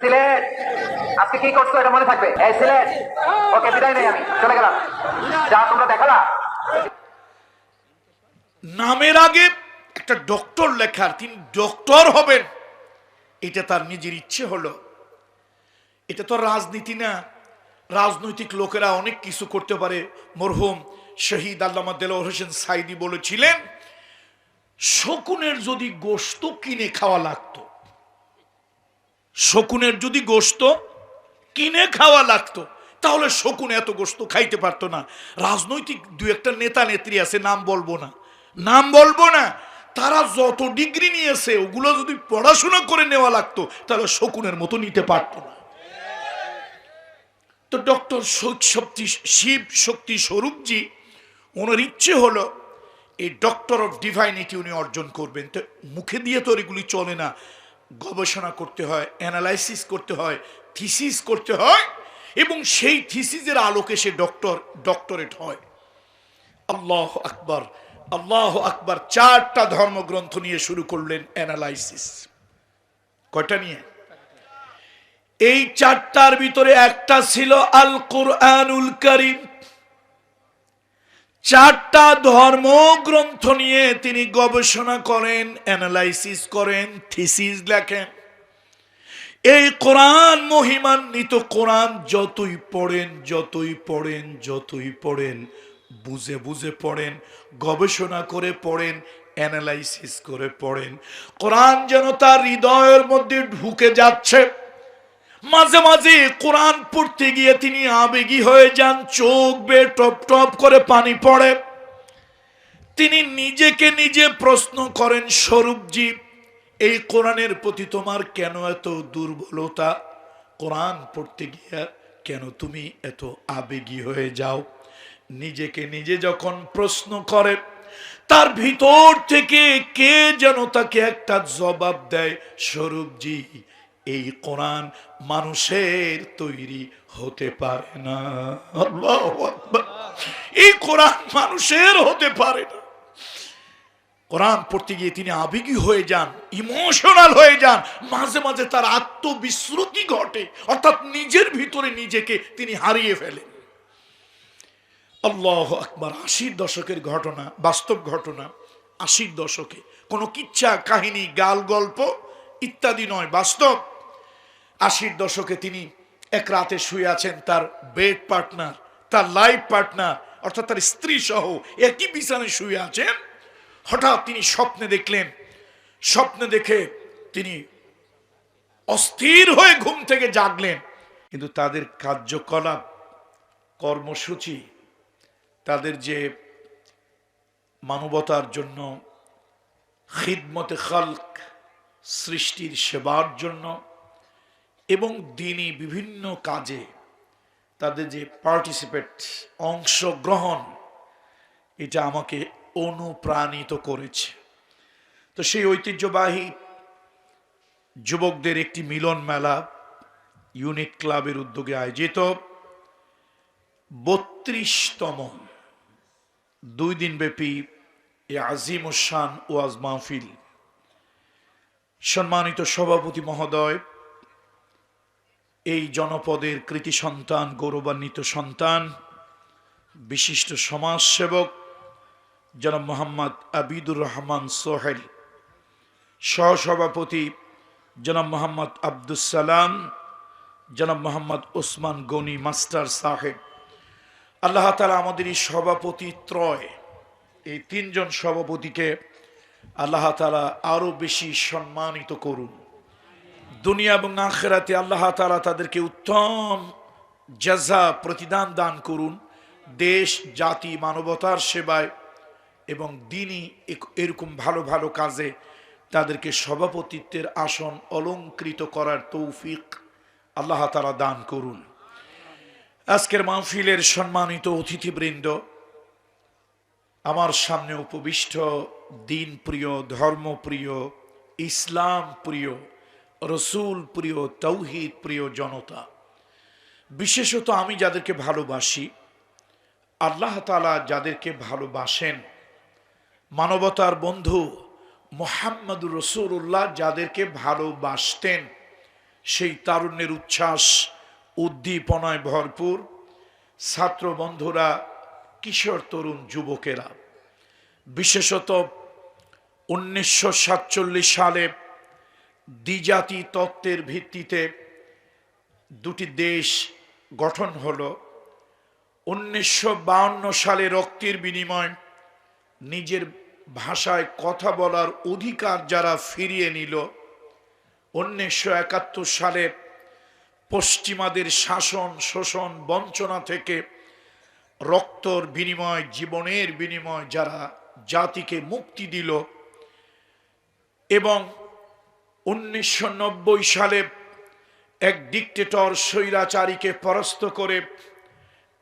সিলেট। আজকে কি করছ এটা মনে থাকবে? এই সিলেট। ওকে, বিদায় নেই আমি। চলে গেলাম। যা তোমরা নামের আগে একটা ডক্টর লেখার, তিনি ডক্টর হবেন। এটা তার নিজের ইচ্ছে হলো। এটা তো রাজনীতি না। রাজনৈতিক লোকেরা অনেক কিছু করতে পারে। মরহুম শহীদ আল্লামা দেলোয়ার হোসেন সাইদি বলেছিলেন, শকুনের যদি গোস্ত কিনে খাওয়া লাগতো শকুনের যদি গোস্ত কিনে খাওয়া লাগতো, তাহলে শকুন এত গোস্ত খাইতে পারতো না। রাজনৈতিক দু একটা নেতা নেত্রী আছে, নাম বলব না। নাম বলব না, তারা যত ডিগ্রি নিয়েছে, ওগুলো যদি পড়াশোনা করে নেওয়া লাগতো, তাহলে শকুনের মতো নিতে পারতো না। তো ডক্টর শক্তি, শিব শক্তি স্বরূপজি, ওনার ইচ্ছে হলো এই ডক্টর অফ ডিভাইনিটি উনি অর্জন করবেন। তো মুখে দিয়ে তো এগুলি চলে না গবেষণা করতে হয় অ্যানালাইসিস করতে হয় থিসিস করতে হয় এবং সেই থিসিসের আলোকে সে ডক্টর ডক্টরেট হয়। আল্লাহ আকবার আল্লাহ আকবার চারটা ধর্মগ্রন্থ নিয়ে শুরু করলেন অ্যানালাইসিস কয়টা নিয়ে? এই চারটার ভিতরে একটা ছিল আল কোরআনুল করিম। চারটা ধর্মগ্রন্থ নিয়ে তিনি গবেষণা করেন অ্যানালাইসিস করেন থিসিস লেখেন। এই কোরআন মহিমান্বিত কোরআন যতই পড়েন যতই পড়েন যতই পড়েন, বুঝে বুঝে পড়েন, গবেষণা করে পড়েন অ্যানালাইসিস করে পড়েন। কোরআন যেন তার হৃদয়ের মধ্যে ঢুকে যাচ্ছে। মাঝে মাঝে কোরআন পড়তে গিয়ে তিনি আবেগী হয়ে যান, চোখ বে টপ টপ করে পানি পড়ে। তিনি নিজেকে নিজে প্রশ্ন করেন, স্বরূপজি, এই কোরআনের প্রতি তোমার কেন এত দুর্বলতা? কোরআন পড়তে গিয়ে কেন তুমি এত আবেগী হয়ে যাও? নিজেকে নিজে যখন প্রশ্ন করে, তার ভিতর থেকে কে যেন তাকে একটা জবাব দেয়, স্বরূপজি এই কোরআন মানুষের তৈরি হতে পারে না। এই কোরআন মানুষের হতে পারে না। কোরআন পড়তে গিয়ে তিনি আবেগী হয়ে যান, ইমোশনাল হয়ে যান, মাঝে মাঝে তার আত্মবিশ্রুতি ঘটে, অর্থাৎ নিজের ভিতরে নিজেকে তিনি হারিয়ে ফেলেন। আল্লাহ আকবার, আশির দশকের ঘটনা, বাস্তব ঘটনা, আশির দশকে। কোনো কিচ্ছা, কাহিনী, গাল, গল্প ইত্যাদি নয়, বাস্তব। আশির দশকে তিনি এক রাতে শুয়ে আছেন তার বেড পার্টনার তার লাইফ পার্টনার অর্থাৎ তার স্ত্রী সহ একই বিছানায় শুয়ে আছেন। হঠাৎ তিনি স্বপ্নে দেখলেন, স্বপ্নে দেখে তিনি অস্থির হয়ে ঘুম থেকে জাগলেন। কিন্তু তাদের কার্যকলাপ, কর্মসূচি, তাদের যে মানবতার জন্য, খিদমতে খালক, সৃষ্টির সেবার জন্য এবং দিনই বিভিন্ন কাজে তাদের যে পার্টিসিপেট অংশগ্রহণ, এটা আমাকে অনুপ্রাণিত করেছে। তো সেই ঐতিহ্যবাহী যুবকদের একটি মিলন মেলা ইউনিট ক্লাবের উদ্যোগে আয়োজিত। বত্রিশতম দুই দিন ব্যাপী এ আজিম শান ওয়াজ মাহফিল। সম্মানিত সভাপতি মহোদয় এই জনপদের কৃতি সন্তান, গৌরবান্বিত সন্তান, বিশিষ্ট সমাজসেবক জনাব মোহাম্মদ আবিদুর রহমান সোহেল, সহসভাপতি জনাব মোহাম্মদ আব্দুস সালাম জনাব মোহাম্মদ ওসমান গনি মাস্টার সাহেব। আল্লাহ তালা আমাদের এই সভাপতি ত্রয়, এই তিনজন সভাপতিকে আল্লাহ তালা আরও বেশি সম্মানিত করুন। দুনিয়া এবং আখেরাতে আল্লাহ তালা তাদেরকে উত্তম জাজা প্রতিদান দান করুন। দেশ, জাতি, মানবতার সেবায় এবং দিনই এরকম ভালো ভালো কাজে তাদেরকে সভাপতিত্বের আসন অলঙ্কৃত করার তৌফিক আল্লাহ তালা দান করুন। আজকের মাহফিলের সম্মানিত অতিথিবৃন্দ, আমার সামনে উপবিষ্ট দিন প্রিয় ধর্মপ্রিয় ইসলাম প্রিয় রসুল প্রিয়, তৌহিদ প্রিয় জনতা, বিশেষত আমি যাদেরকে ভালোবাসি, আল্লাহ তালা যাদেরকে ভালোবাসেন, মানবতার বন্ধু মোহাম্মদুর রসুল্লাহ যাদেরকে ভালোবাসতেন, সেই তারুণ্যের উচ্ছ্বাস উদ্দীপনায় ভরপুর ছাত্র বন্ধুরা কিশোর তরুণ যুবকেরা। বিশেষত উনিশশো সাতচল্লিশ সালে দ্বিজাতি তত্ত্বের ভিত্তিতে দুটি দেশ গঠন হল। উনিশশো সালে রক্তের বিনিময়, নিজের ভাষায় কথা বলার অধিকার যারা ফিরিয়ে নিল। উনিশশো একাত্তর সালে পশ্চিমাদের শাসন, শোষণ, বঞ্চনা থেকে রক্তর বিনিময়, জীবনের বিনিময় যারা জাতিকে মুক্তি দিল এবং উনিশশো নব্বই সালে এক ডিকটেটর স্বৈরাচারীকে পরাস্ত করে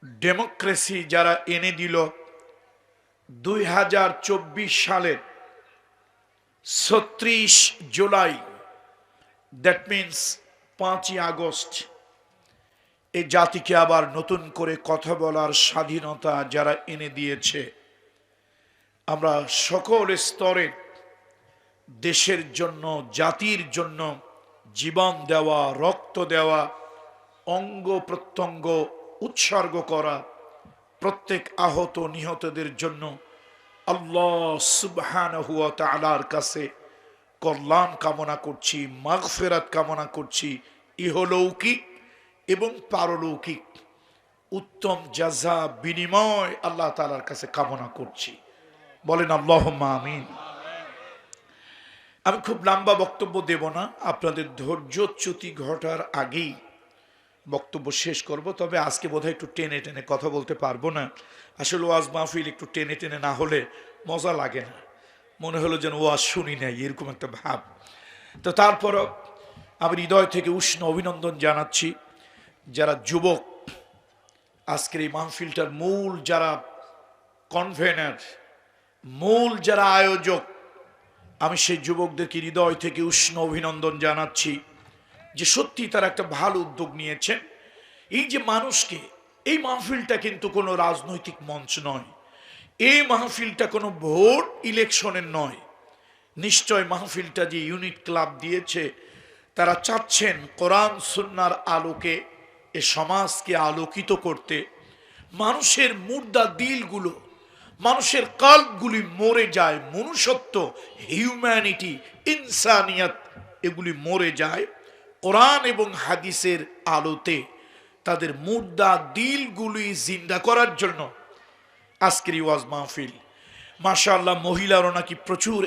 ডেমোক্রেসি যারা এনে দিল, দুই হাজার চব্বিশ সালের ছত্রিশ জুলাই দ্যাট মিন্স পাঁচই আগস্ট এই জাতিকে আবার নতুন করে কথা বলার স্বাধীনতা যারা এনে দিয়েছে, আমরা সকল স্তরে দেশের জন্য, জাতির জন্য জীবন দেওয়া, রক্ত দেওয়া, অঙ্গ প্রত্যঙ্গ উৎসর্গ করা প্রত্যেক আহত নিহতদের জন্য আল্লাহ সুবহানাহু ওয়া তাআলার কাছে কল্যাণ কামনা করছি, মাগফিরাত কামনা করছি। ইহলৌকিক এবং পারলৌকিক, উত্তম জাজা বিনিময় আল্লাহ তালার কাছে কামনা করছি। বলেন আল্লাহ আমিন। আমি খুব লম্বা বক্তব্য দেব না। আপনাদের ধৈর্যচ্যুতি ঘটার আগেই বক্তব্য শেষ করব। তবে আজকে বোধহয় একটু টেনে টেনে কথা বলতে পারব না। আসলে ওয়াজ মাহফিল একটু টেনে টেনে না হলে মজা লাগে না। মনে হলো যেন ওয়াজ শুনি নাই, এরকম একটা ভাব। তো তারপরও আমি হৃদয় থেকে উষ্ণ অভিনন্দন জানাচ্ছি। যারা যুবক, আজকের এই মাহফিলটার মূল যারা কনভেনার মূল যারা আয়োজক আমি সেই যুবকদেরকে হৃদয় থেকে উষ্ণ অভিনন্দন জানাচ্ছি যে সত্যি তারা একটা ভালো উদ্যোগ নিয়েছেন। এই যে মানুষকে, এই মাহফিলটা কিন্তু কোনো রাজনৈতিক মঞ্চ নয়। এই মাহফিলটা কোনো ভোট ইলেকশনের নয়। নিশ্চয় মাহফিলটা যে ইউনিট ক্লাব দিয়েছে, তারা চাচ্ছেন কোরআন সুন্নার আলোকে, এ সমাজকে আলোকিত করতে। মানুষের মুর্দা দিলগুলো মানুষের কাল্পগুলি মরে যায়, মনুষ্যত্ব হিউম্যানিটি ইনসানিয়াত এগুলি মরে যায় কোরআন এবং হাদিসের আলোতে। তাদের মুর্দা দিলগুলি জিন্দা করার জন্য আজকের ওয়াজ মাহফিল। মাশাল্লাহ মহিলারও নাকি প্রচুর